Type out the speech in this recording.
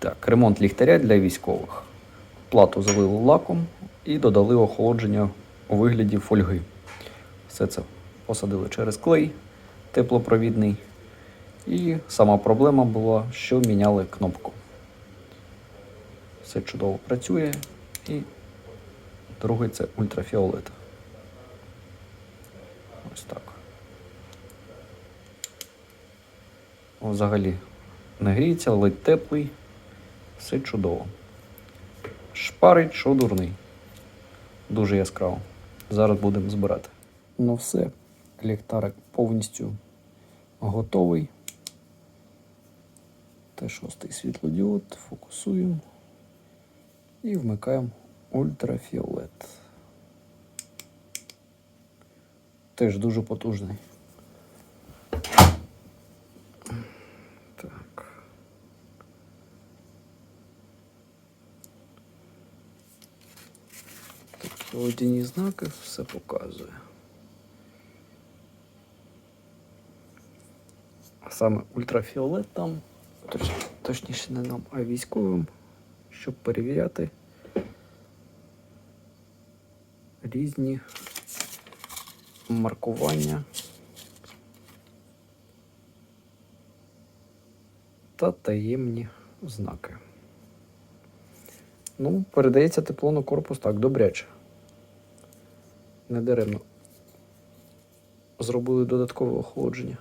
Так, ремонт ліхтаря для військових. Плату залили лаком і додали охолодження у вигляді фольги. Все це посадили через клей теплопровідний. І сама проблема була, що міняли кнопку. Все чудово працює. І другий це ультрафіолет. Ось так. Взагалі не гріється, ледь теплий. Все чудово. Шпарить, що. Дуже яскраво. Зараз будемо збирати. Ну все, ліхтарик повністю готовий. Т6 світлодіод, фокусуємо і вмикаємо ультрафіолет. Теж дуже потужний. Водяні знаки все показує. А саме ультрафіолет там, точ, точніше не нам, а військовим, щоб перевіряти різні маркування та таємні знаки. Ну, передається тепло на корпус так, добряче. Не даремно. Зробили додаткове охолодження.